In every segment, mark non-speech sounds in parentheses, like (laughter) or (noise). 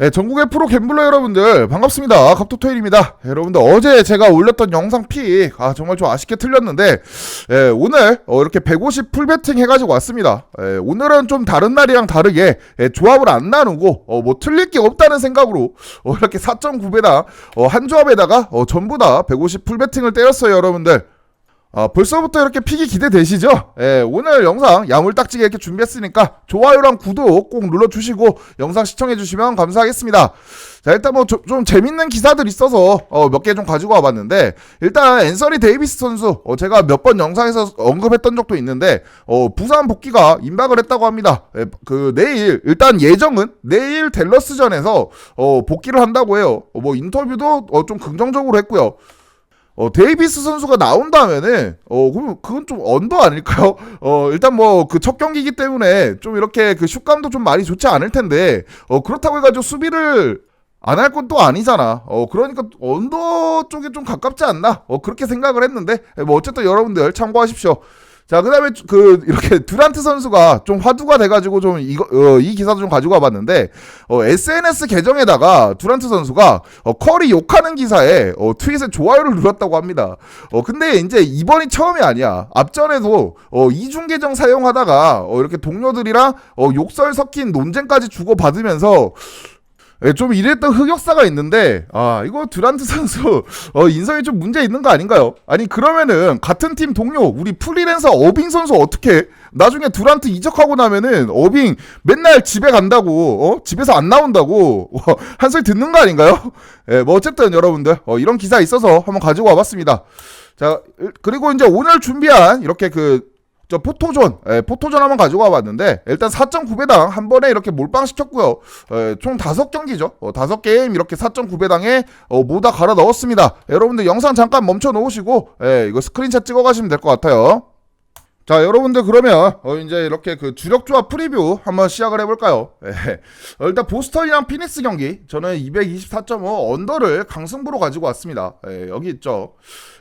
네, 전국의 프로 갬블러 여러분들 반갑습니다. 갑토토일입니다. 여러분들 어제 제가 올렸던 영상 픽 아, 정말 좀 아쉽게 틀렸는데 예, 오늘 어, 이렇게 150 풀배팅 해가지고 왔습니다. 예, 오늘은 좀 다른 날이랑 다르게 예, 조합을 안 나누고 어, 뭐 틀릴 게 없다는 생각으로 어, 이렇게 4.9배당 어, 한 조합에다가 어, 전부 다 150 풀배팅을 때렸어요 여러분들. 아, 벌써부터 이렇게 픽이 기대되시죠? 예, 오늘 영상 야물딱지게 이렇게 준비했으니까 좋아요랑 구독 꼭 눌러주시고 영상 시청해주시면 감사하겠습니다. 자, 일단 뭐 좀 재밌는 기사들 있어서 어, 몇 개 좀 가지고 와봤는데 일단 앤서니 데이비스 선수 어, 제가 몇 번 영상에서 언급했던 적도 있는데 어, 부산 복귀가 임박을 했다고 합니다. 예, 그 내일 일단 예정은 내일 댈러스전에서 어, 복귀를 한다고 해요. 어, 뭐 인터뷰도 어, 좀 긍정적으로 했고요. 어, 데이비스 선수가 나온다면은, 어, 그럼 그건 좀 언더 아닐까요? (laughs) 어, 일단 뭐, 그 첫 경기이기 때문에 좀 이렇게 그 슛감도 좀 많이 좋지 않을 텐데, 어, 그렇다고 해가지고 수비를 안 할 건 또 아니잖아. 어, 그러니까 언더 쪽에 좀 가깝지 않나? 어, 그렇게 생각을 했는데, 뭐, 어쨌든 여러분들 참고하십시오. 자, 그 다음에 그, 이렇게 듀란트 선수가 좀 화두가 돼가지고 좀 이거, 어, 이 기사도 좀 가지고 와봤는데, 어, SNS 계정에다가 듀란트 선수가 어, 컬이 욕하는 기사에 어, 트윗에 좋아요를 눌렀다고 합니다. 어, 근데 이제 이번이 처음이 아니야. 앞전에도 어, 이중 계정 사용하다가 어, 이렇게 동료들이랑 어, 욕설 섞인 논쟁까지 주고받으면서 예, 좀 이랬던 흑역사가 있는데 아 이거 듀란트 선수 (laughs) 어, 인성이 좀 문제 있는 거 아닌가요? 아니 그러면은 같은 팀 동료 우리 프리랜서 어빙 선수 어떻게 나중에 듀란트 이적하고 나면은 어빙 맨날 집에 간다고 어? 집에서 안 나온다고 (laughs) 어, 한 소리 듣는 거 아닌가요? 예, 뭐 어쨌든 여러분들 어, 이런 기사 있어서 한번 가지고 와봤습니다. 자 그리고 이제 오늘 준비한 이렇게 그 저 포토존, 예, 포토존 한번 가지고 와봤는데 일단 4.9배당 한 번에 이렇게 몰빵 시켰고요. 예, 총 다섯 경기죠. 어, 다섯 게임 이렇게 4.9배당에 어, 모다 갈아 넣었습니다. 여러분들 영상 잠깐 멈춰 놓으시고 예, 이거 스크린샷 찍어 가시면 될 것 같아요. 자, 여러분들 그러면 어, 이제 이렇게 그 주력 조합 프리뷰 한번 시작을 해볼까요? (laughs) 예. 어, 일단 보스턴이랑 피닉스 경기 저는 224.5 언더를 강승부로 가지고 왔습니다. 예, 여기 있죠.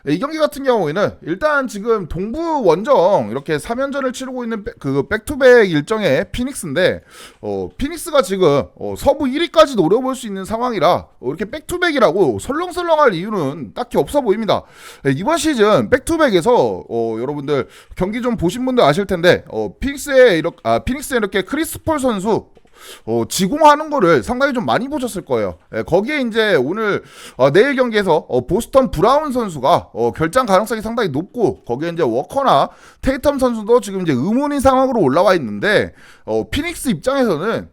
예, 이 경기 같은 경우에는 일단 지금 동부 원정 이렇게 3연전을 치르고 있는 백- 그 백투백 일정의 피닉스인데 어, 피닉스가 지금 어, 서부 1위까지 노려볼 수 있는 상황이라 어, 이렇게 백투백이라고 설렁설렁할 이유는 딱히 없어 보입니다. 예, 이번 시즌 백투백에서 어, 여러분들 경기 좀 보신 분들 아실 텐데 어, 피닉스에 이렇게 아, 피닉스에 이렇게 크리스폴 선수 어, 지공하는 거를 상당히 좀 많이 보셨을 거예요. 예, 거기에 이제 오늘 어, 내일 경기에서 어, 보스턴 브라운 선수가 어, 결장 가능성이 상당히 높고 거기에 이제 워커나 테이텀 선수도 지금 이제 의문인 상황으로 올라와 있는데 어, 피닉스 입장에서는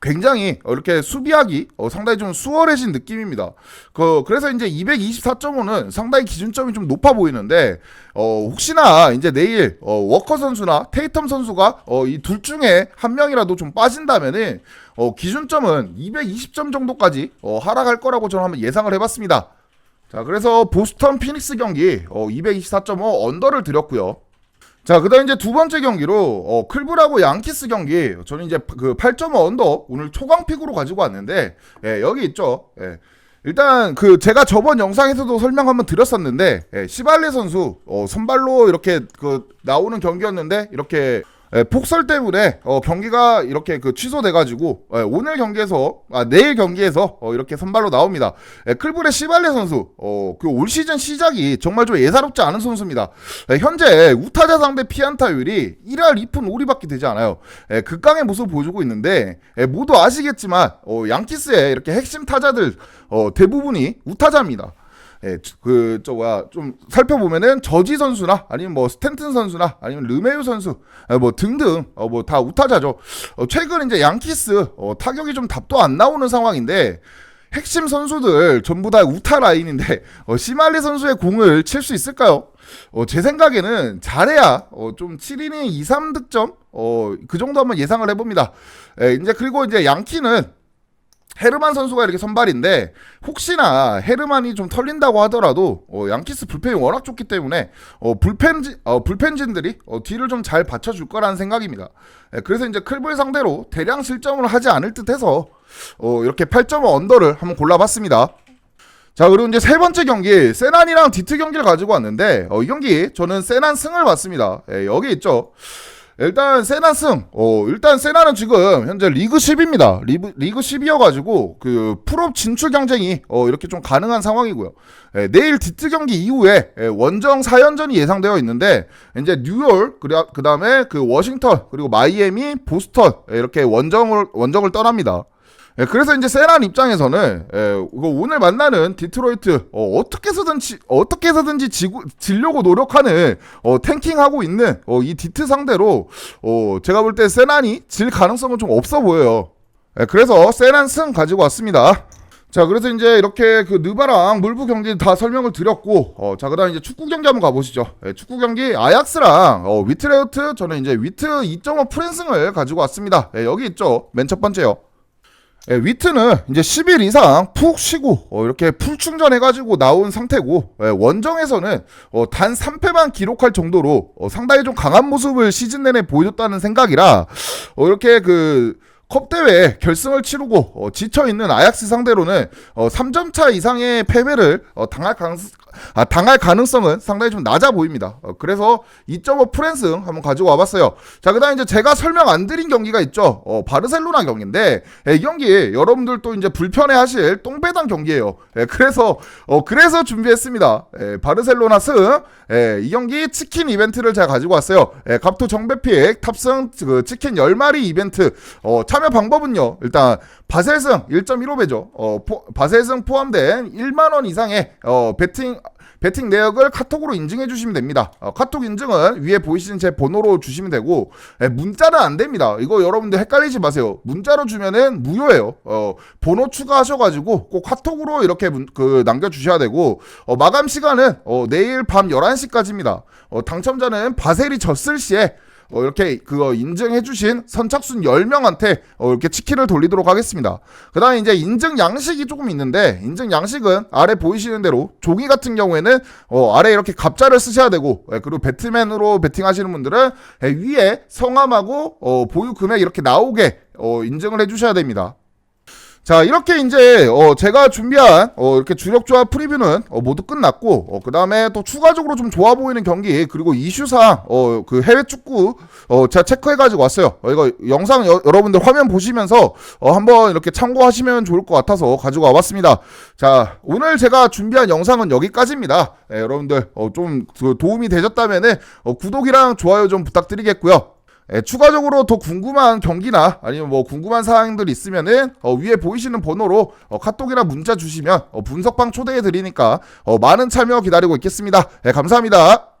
굉장히 어, 이렇게 수비하기 어, 상당히 좀 수월해진 느낌입니다. 그 그래서 이제 224.5는 상당히 기준점이 좀 높아 보이는데 어, 혹시나 이제 내일 어, 워커 선수나 테이텀 선수가 어, 이 둘 중에 한 명이라도 좀 빠진다면은 어, 기준점은 220점 정도까지 어, 하락할 거라고 저는 한번 예상을 해봤습니다. 자 그래서 보스턴 피닉스 경기 어, 224.5 언더를 드렸고요. 자, 그 다음 이제 두 번째 경기로 어, 클브라고 양키스 경기. 저는 이제 그 8.5 언더 오늘 초강픽으로 가지고 왔는데 예, 여기 있죠. 예. 일단 그 제가 저번 영상에서도 설명 한번 드렸었는데 예, 시발레 선수 어, 선발로 이렇게 그 나오는 경기였는데 이렇게 예, 폭설 때문에 어, 경기가 이렇게 그 취소돼가지고 예, 오늘 경기에서 아 내일 경기에서 어, 이렇게 선발로 나옵니다. 예, 클브의 시발레 선수 어, 그 올 시즌 시작이 정말 좀 예사롭지 않은 선수입니다. 예, 현재 우타자 상대 피안타율이 1할 2푼 5리밖에 되지 않아요. 예, 극강의 모습을 보여주고 있는데 예, 모두 아시겠지만 어, 양키스의 이렇게 핵심 타자들 어, 대부분이 우타자입니다. 예, 그, 저, 뭐야, 좀 살펴보면은 저지 선수나 아니면 뭐 스탠튼 선수나 아니면 르메유 선수, 아, 뭐 등등, 어, 뭐 다 우타자죠. 어, 최근 이제 양키스, 어, 타격이 좀 답도 안 나오는 상황인데, 핵심 선수들 전부 다 우타 라인인데, 어, 시말리 선수의 공을 칠 수 있을까요? 어, 제 생각에는 잘해야, 어, 좀 7이닝 2, 3득점, 어, 그 정도 한번 예상을 해봅니다. 예, 이제 그리고 이제 양키는 헤르만 선수가 이렇게 선발인데 혹시나 헤르만이 좀 털린다고 하더라도 어, 양키스 불펜이 워낙 좋기 때문에 어, 불펜지 어, 불펜진들이 어, 뒤를 좀 잘 받쳐줄 거라는 생각입니다. 예, 그래서 이제 클블 상대로 대량 실점을 하지 않을 듯해서 어, 이렇게 8.5 언더를 한번 골라봤습니다. 자 그리고 이제 세 번째 경기 세난이랑 디트 경기를 가지고 왔는데 어, 이 경기 저는 세난 승을 봤습니다. 예, 여기 있죠. 일단 세나 승. 어, 일단 세나는 지금 현재 리그 10입니다. 리그, 리그 10이어가지고 그 풀업 진출 경쟁이 어, 이렇게 좀 가능한 상황이고요. 예, 내일 디트 경기 이후에 예, 원정 4연전이 예상되어 있는데 이제 뉴욕 그 다음에 그 워싱턴 그리고 마이애미 보스턴 예, 이렇게 원정을 원정을 떠납니다. 예, 그래서 이제 세란 입장에서는 예, 오늘 만나는 디트로이트 어, 떻게 해서든지 어떻게 해서든지 지고, 지려고 노력하는 어, 탱킹하고 있는 어, 이 디트 상대로 어, 제가 볼 때 세란이 질 가능성은 좀 없어 보여요. 예, 그래서 세란 승 가지고 왔습니다. 자, 그래서 이제 이렇게 그 느바랑 물부 경기 다 설명을 드렸고, 어, 자, 그 다음 이제 축구 경기 한번 가보시죠. 예, 축구 경기 아약스랑 어, 위트레우트, 저는 이제 위트 2.5 프랜승을 가지고 왔습니다. 예, 여기 있죠. 맨 첫 번째요. 예, 위트는 이제 10일 이상 푹 쉬고 어, 이렇게 풀 충전해가지고 나온 상태고 예, 원정에서는 어, 단 3패만 기록할 정도로 어, 상당히 좀 강한 모습을 시즌 내내 보여줬다는 생각이라 어, 이렇게 그 컵 대회 결승을 치르고 어, 지쳐 있는 아약스 상대로는 어, 3점 차 이상의 패배를 어, 당할 가능 아, 당할 가능성은 상당히 좀 낮아 보입니다. 어, 그래서 2.5 프랜승 한번 가지고 와봤어요. 자, 그 다음 이제 제가 설명 안 드린 경기가 있죠. 어, 바르셀로나 경기인데 예, 이 경기 여러분들 또 이제 불편해 하실 똥배당 경기예요. 예, 그래서 어, 그래서 준비했습니다. 예, 바르셀로나 승. 예, 이 경기 치킨 이벤트를 제가 가지고 왔어요. 예, 갑토 정배픽 탑승 그 치킨 10마리 이벤트. 어, 참여 방법은요. 일단 바셀승 1.15배죠. 어, 포, 바셀승 포함된 1만 원 이상의 어, 베팅 베팅 내역을 카톡으로 인증해 주시면 됩니다. 어, 카톡 인증은 위에 보이시는 제 번호로 주시면 되고 예, 문자는 안 됩니다. 이거 여러분들 헷갈리지 마세요. 문자로 주면은 무효예요. 어, 번호 추가하셔가지고 꼭 카톡으로 이렇게 문, 그 남겨주셔야 되고 어, 마감 시간은 어, 내일 밤 11시까지입니다. 어, 당첨자는 바셀이 졌을 시에 어, 이렇게 그거 인증해주신 선착순 10명한테 어, 이렇게 치킨을 돌리도록 하겠습니다. 그 다음에 이제 인증 양식이 조금 있는데, 인증 양식은 아래 보이시는 대로 종이 같은 경우에는 어, 아래 이렇게 갑자를 쓰셔야 되고, 예, 그리고 배트맨으로 베팅하시는 분들은 예, 위에 성함하고 어, 보유 금액 이렇게 나오게 어, 인증을 해주셔야 됩니다. 자 이렇게 이제 어 제가 준비한 어 이렇게 주력 조합 프리뷰는 어 모두 끝났고 어 그 다음에 또 추가적으로 좀 좋아 보이는 경기 그리고 이슈상 어 그 해외 축구 어 제가 체크해 가지고 왔어요. 어 이거 영상 여, 여러분들 화면 보시면서 어 한번 이렇게 참고하시면 좋을 것 같아서 가지고 와봤습니다. 자 오늘 제가 준비한 영상은 여기까지입니다. 예, 여러분들 어 좀 도움이 되셨다면은 어 구독이랑 좋아요 좀 부탁드리겠고요. 예, 추가적으로 더 궁금한 경기나 아니면 뭐 궁금한 사항들 있으면은 어, 위에 보이시는 번호로 어, 카톡이나 문자 주시면 어, 분석방 초대해 드리니까 어, 많은 참여 기다리고 있겠습니다. 예, 감사합니다.